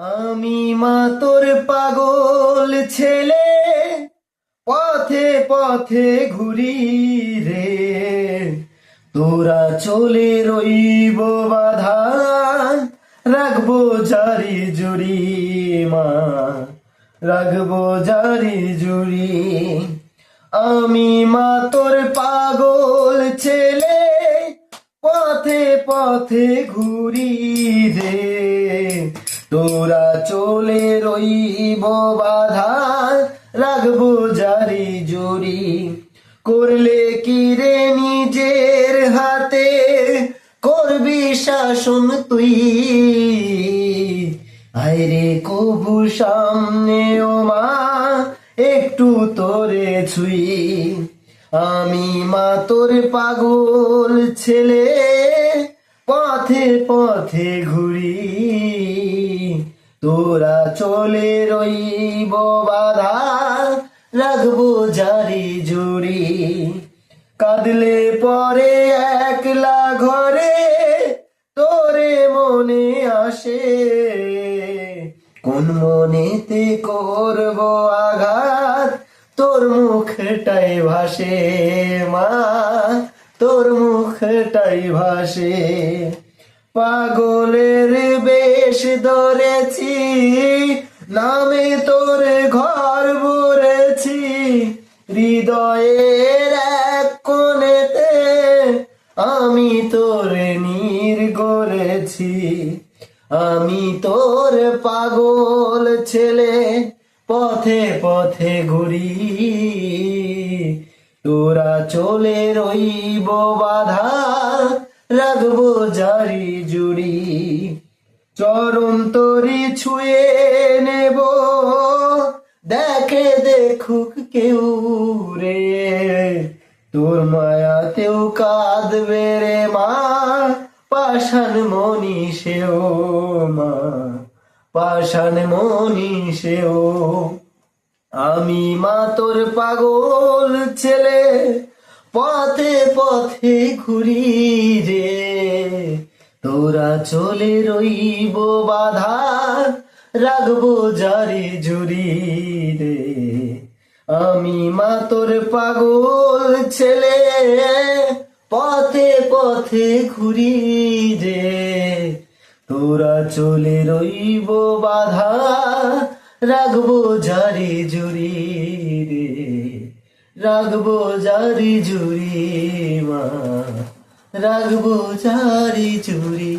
আমি মা তোর পাগল ছেলে। পথে পথে ঘুরি রে। তোরা চলে রইব বাধা। রাখব জারি জুড়ি মা। রাখব জারি জুড়ি। আমি মা তোর পাগল ছেলে। পথে পথে ঘুরি তোরা চলে রইব বাধা রাখব জারি জুড়ি করলে কি রে নিজের হাতে? করবি শাসন তুই। আইরে কবু সামনে ও মা, একটু তোরে ছুই। আমি মা তোর পাগল ছেলে, পথে পথে ঘুরি। তোরা চলে রইব বাধা, রাখব জারি জুড়ি। কাঁদলে পরে একলা ঘরে, তোরে মনে আসে। কোন মনেতে করব আঘাত, তোর মুখটাই ভাসে মা, তোর মুখটাই ভাসে। পাগলের বেশ ধরেছি, নামে তোর ঘর ভরেছি। হৃদয়ের এক কোণেতে আমি তোর নীর গড়েছি। আমি তোর পাগল ছেলে, পথে পথে ঘুরি। তোরা চলে রইব বাধা রাখব জারি জুড়ি। চরণ তরি ছুঁয়ে নেব। দেখে দেখুক কেউ রে। তোর মায়াতেও কাঁদবে রে মা। পাষাণ সেও মা। পাষাণ সেও। আমি মা তোর পাগল ছেলে। পথে পথে ঘুরি রে। তোরা চলে রইব বাধা, রাখব জারি জুড়ি রে। আমি মা তোর পাগল ছেলে, পথে পথে ঘুরি রে। তোরা চলে রইব বাধা, রাখব জারি জুড়ি রে রাখব জারি জুড়ি মা রাখব জারি জুড়ি